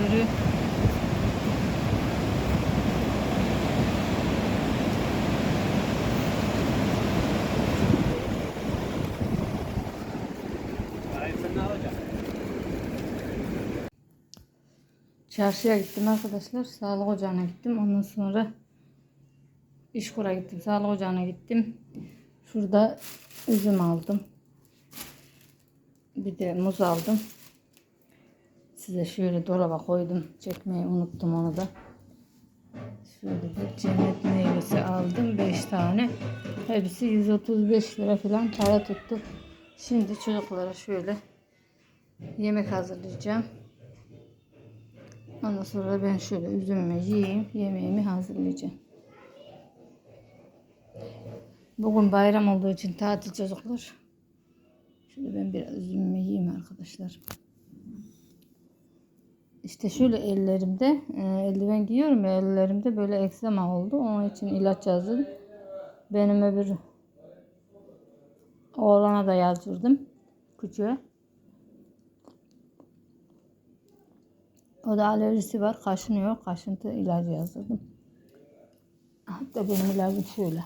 Alacaksın? Çarşıya gittim arkadaşlar. Sağlık ocağına gittim. Ondan sonra İşkur'a gittim. Sağlık ocağına gittim. Şurada üzüm aldım. Bir de muz aldım. Size şöyle dolaba koydum. Çekmeyi unuttum onu da. Şöyle bir cennet meyvesi aldım. 5 tane. Hepsi 135 lira falan para tuttu. Şimdi çocuklara şöyle yemek hazırlayacağım. Ondan sonra ben şöyle üzümümü yiyeyim. Yemeğimi hazırlayacağım. Bugün bayram olduğu için tatil çocuklar. Şöyle ben biraz üzümümü yiyeyim arkadaşlar. İşte şöyle ellerimde e, eldiven giyiyorum ya ellerimde böyle eksema oldu. Onun için ilaç yazdım. Benim öbür oğlana da yazdırdım. Küçüğe. O da alerjisi var. Kaşınıyor. Kaşıntı ilacı yazdırdım. Hatta benim ilacım şöyle.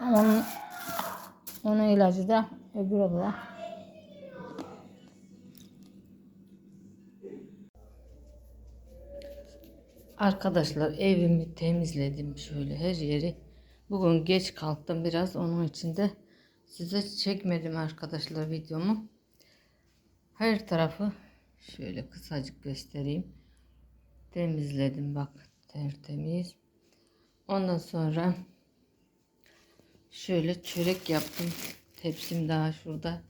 Onun, onun ilacı da öbür odada. Arkadaşlar evimi temizledim şöyle her yeri. Bugün geç kalktım biraz onun için de size çekmedim arkadaşlar videomu. Her tarafı şöyle kısacık göstereyim. Temizledim bak tertemiz. Ondan sonra şöyle çörek yaptım. Tepsim daha şurada.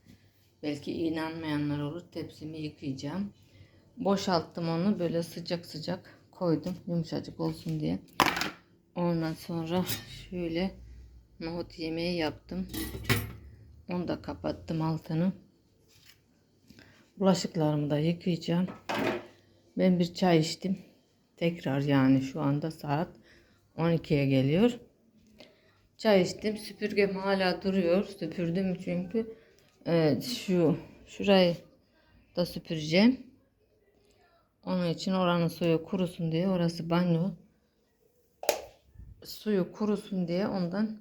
Belki inanmayanlar olur. Tepsimi yıkayacağım. Boşalttım onu böyle sıcak sıcak koydum. Yumuşacık olsun diye. Ondan sonra şöyle nohut yemeği yaptım. Onu da kapattım altını. Bulaşıklarımı da yıkayacağım. Ben bir çay içtim. Tekrar yani şu anda saat 12'ye geliyor. Çay içtim. Süpürgem hala duruyor. Süpürdüm çünkü. Evet şu şurayı da süpüreceğim. Onun için oranın suyu kurusun diye orası banyo. Suyu kurusun diye ondan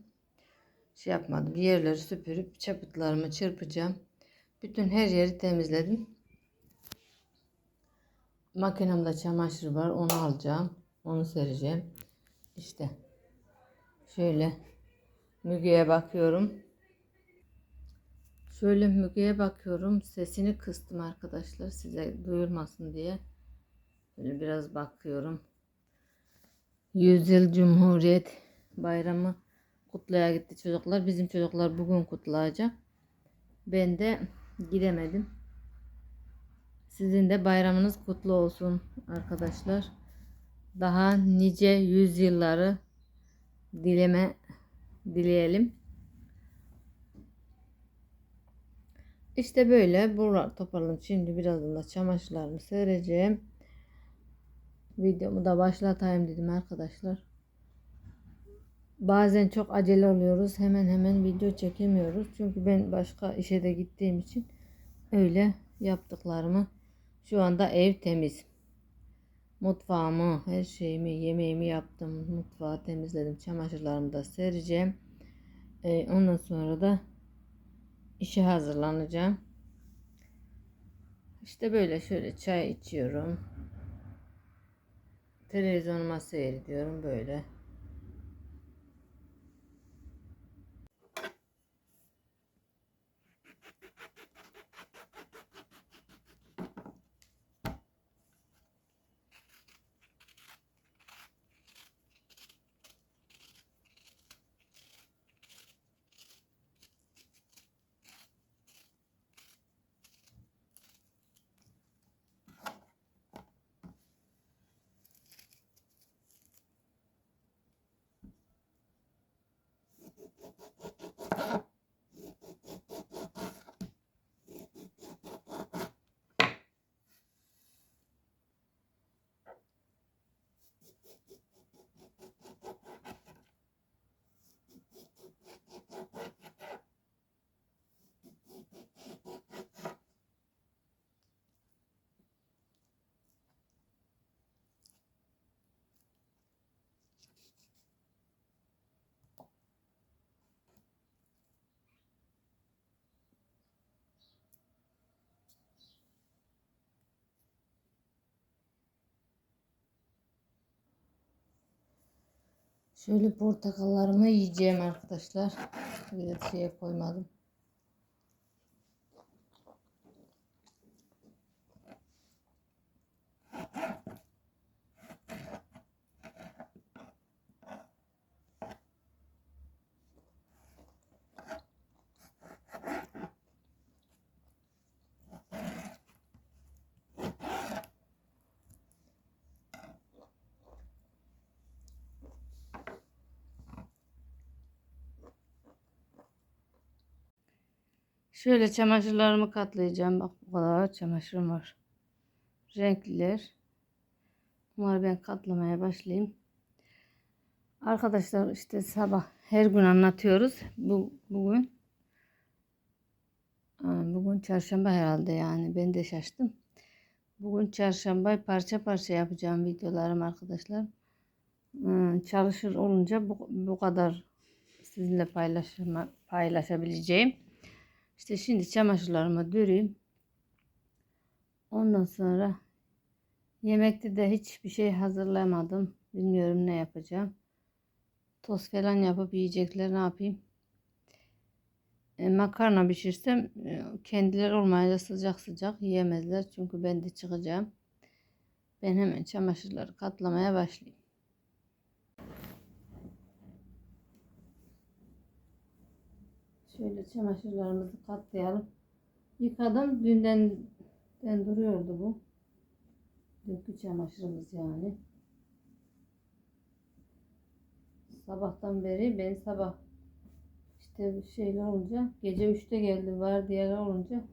şey yapmadım. Yerleri süpürüp çapıtlarımı çırpacağım. Bütün her yeri temizledim. Makinemde çamaşır var. Onu alacağım. Onu sereceğim. İşte. Şöyle. Müge'ye bakıyorum. Şöyle Müge'ye bakıyorum. Sesini kıstım arkadaşlar. Size duyulmasın diye. Böyle biraz bakıyorum. Yüzyıl Cumhuriyet Bayramı kutlaya gitti çocuklar. Bizim çocuklar bugün kutlayacak. Ben de gidemedim. Sizin de bayramınız kutlu olsun arkadaşlar. Daha nice yüzyılları dileme dileyelim. İşte böyle buralar toparlanıp şimdi birazdan da çamaşırlarımı sereceğim. Videomu da başlatayım dedim arkadaşlar. Bazen çok acele oluyoruz. Hemen hemen video çekemiyoruz. Çünkü ben başka işe de gittiğim için öyle yaptıklarımı şu anda ev temiz. Mutfağımı, her şeyimi, yemeğimi yaptım. Mutfağı temizledim. Çamaşırlarımı da sereceğim. Ee, ondan sonra da işe hazırlanacağım. İşte böyle şöyle çay içiyorum. Televizyonuma seyrediyorum böyle. Şöyle portakallarımı yiyeceğim arkadaşlar. Bir şeye koymadım. Şöyle çamaşırlarımı katlayacağım. Bak bu kadar çamaşırım var. Renkliler. Bunları ben katlamaya başlayayım. Arkadaşlar işte sabah her gün anlatıyoruz. Bu bugün bugün çarşamba herhalde yani ben de şaştım. Bugün çarşamba parça parça yapacağım videolarım arkadaşlar. Hmm, Çalışır olunca bu, bu kadar sizinle paylaşma, paylaşabileceğim. İşte şimdi çamaşırlarımı düreyim. Ondan sonra yemekte de hiçbir şey hazırlamadım. Bilmiyorum ne yapacağım. Tost falan yapıp yiyecekler ne yapayım. E, makarna pişirsem e, kendileri olmayınca sıcak sıcak yiyemezler. Çünkü ben de çıkacağım. Ben hemen çamaşırları katlamaya başlayayım. Şöyle çamaşırlarımızı katlayalım. Yıkadım. Dünden den duruyordu bu. Dünkü çamaşırımız yani. Sabahtan beri ben sabah işte şeyler olunca gece 3'te geldi var diğerler olunca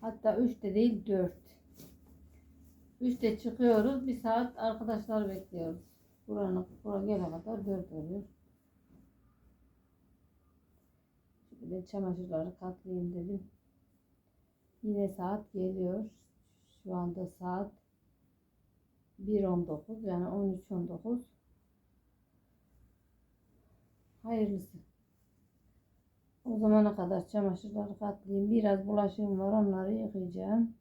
hatta 3'te değil 4 3'te çıkıyoruz bir saat arkadaşlar bekliyoruz. Buranın buraya gelene kadar 4 oluyor. Ben çamaşırları katlayayım dedim. Yine saat geliyor. Şu anda saat 1.19 yani 13.19 Hayırlısı. O zamana kadar çamaşırları katlayayım. Biraz bulaşığım var onları yıkayacağım.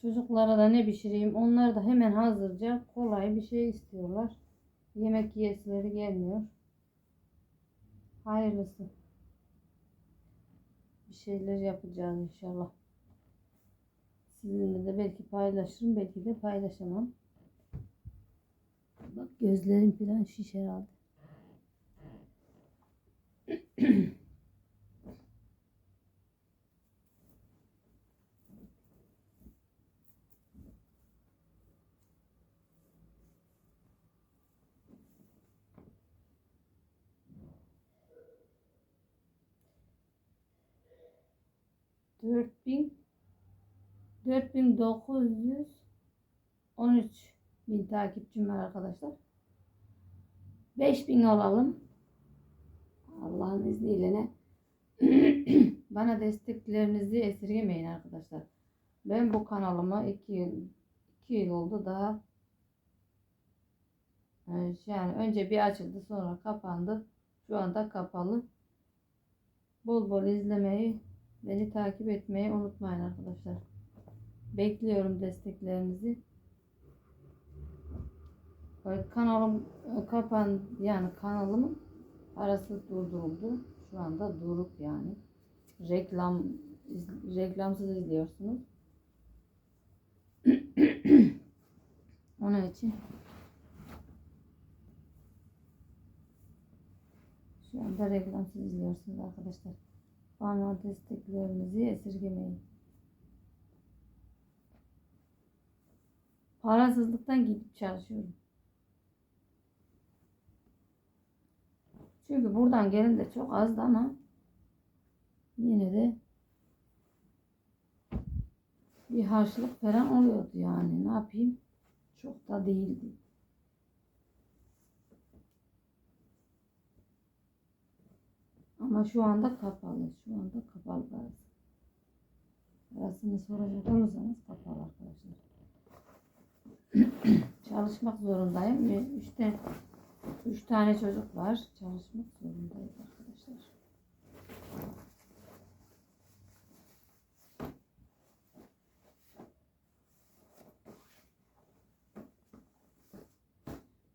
Çocuklara da ne pişireyim? Onlar da hemen hazırca kolay bir şey istiyorlar. Yemek yiyesileri gelmiyor. Hayırlısı. Şeyler yapacağız inşallah. Sizinle de belki paylaşırım, belki de paylaşamam. Bak gözlerim falan şiş herhalde. Dört bin dört bin takipçim var arkadaşlar. Beş bin olalım. Allah'ın izniyle ne? Bana desteklerinizi esirgemeyin arkadaşlar. Ben bu kanalıma iki yıl, iki yıl oldu daha. Yani yani önce bir açıldı sonra kapandı. Şu anda kapalı. Bol bol izlemeyi, beni takip etmeyi unutmayın arkadaşlar. Bekliyorum desteklerinizi. Kanalım kapan yani kanalımın Arası durduruldu. Şu anda duruk yani. Reklam reklamsız izliyorsunuz. Onun için şu anda reklamsız izliyorsunuz arkadaşlar. Bana desteklerinizi esirgemeyin. Parasızlıktan gidip çalışıyorum. Çünkü buradan gelin de çok azdı ama yine de bir harçlık falan oluyordu yani. Ne yapayım? Çok da değildi. Ama şu anda kapalı. Şu anda kapalı parası. Parasını soracak olursanız kapalı arkadaşlar. Çalışmak zorundayım işte Üç tane çocuk var. Çalışmak zorundayız arkadaşlar.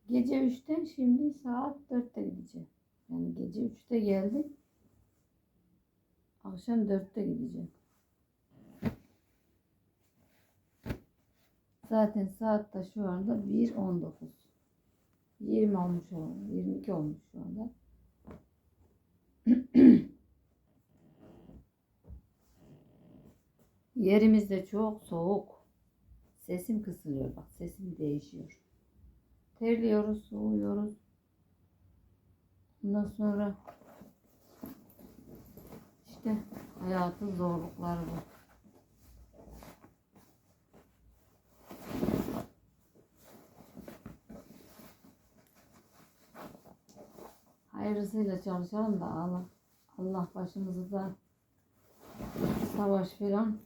Gece 3'ten şimdi saat 4'te gideceğim. Yani gece 3'te geldim. Akşam 4'te gideceğim. Zaten saat de şu anda 1.19. 20 olmuş o. 22 olmuş şu anda. Yerimiz de çok soğuk. Sesim kısılıyor bak. Sesim değişiyor. Terliyoruz, soğuyoruz. Ondan sonra işte hayatın zorlukları bu. Hayırlısıyla çalışalım da Allah Allah başımızı da savaş filan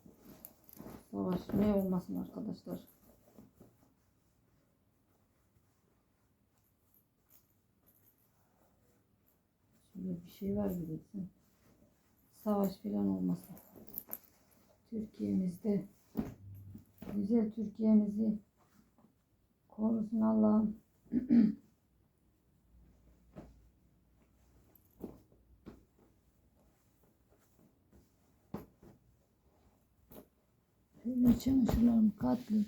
savaş ne olmasın arkadaşlar. Şöyle bir şey var gibi. Savaş filan olmasın. Türkiye'mizde güzel Türkiye'mizi korusun Allah'ım. Şöyle çamaşırlarımı katlayayım.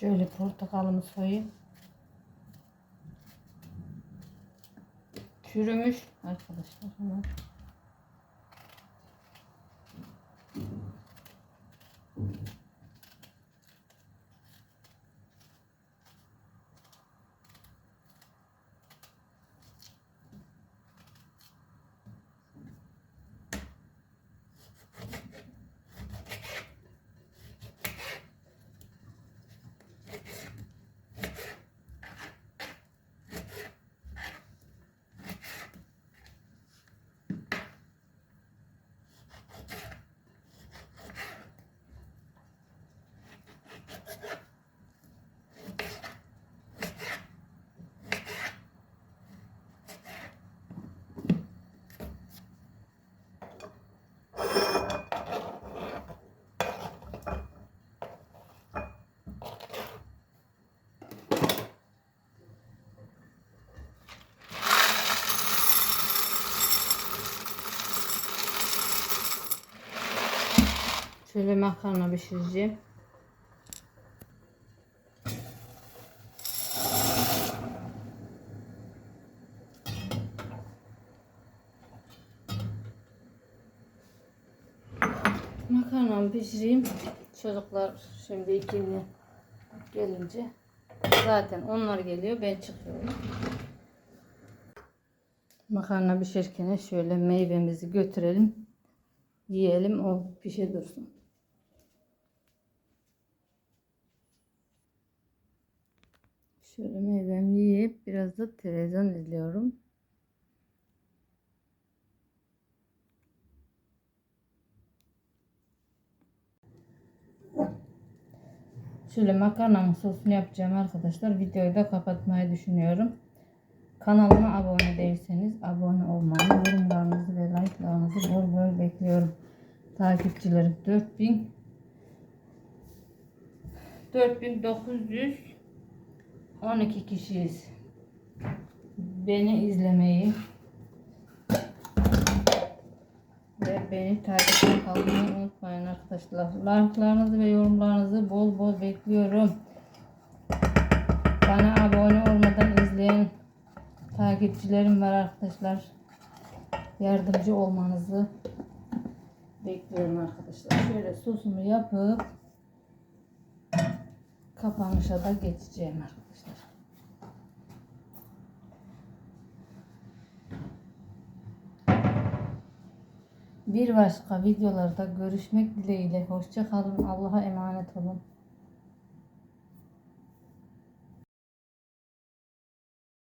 Şöyle portakalımı soyayım. Çürümüş arkadaşlar. Hemen. Şöyle makarna pişireceğim. Makarnamı pişireyim. Çocuklar şimdi ikindi gelince zaten onlar geliyor ben çıkıyorum. Makarna pişerken şöyle meyvemizi götürelim. Yiyelim o pişe dursun. Şöyle meyvemi yiyip biraz da televizyon izliyorum. Şöyle makarnanın sosunu yapacağım arkadaşlar. Videoyu da kapatmayı düşünüyorum. Kanalıma abone değilseniz abone olmayı, yorumlarınızı ve like'larınızı bol bol bekliyorum. Takipçilerim 4000 4912 kişiyiz. Beni izlemeyi ve beni takipten kalmayı unutmayın arkadaşlar. Like'larınızı ve yorumlarınızı bol bol bekliyorum. Bana abone olmadan izleyen takipçilerim var arkadaşlar. Yardımcı olmanızı bekliyorum arkadaşlar. Şöyle sosumu yapıp kapanışa da geçeceğim arkadaşlar. Bir başka videolarda görüşmek dileğiyle. Hoşça kalın. Allah'a emanet olun.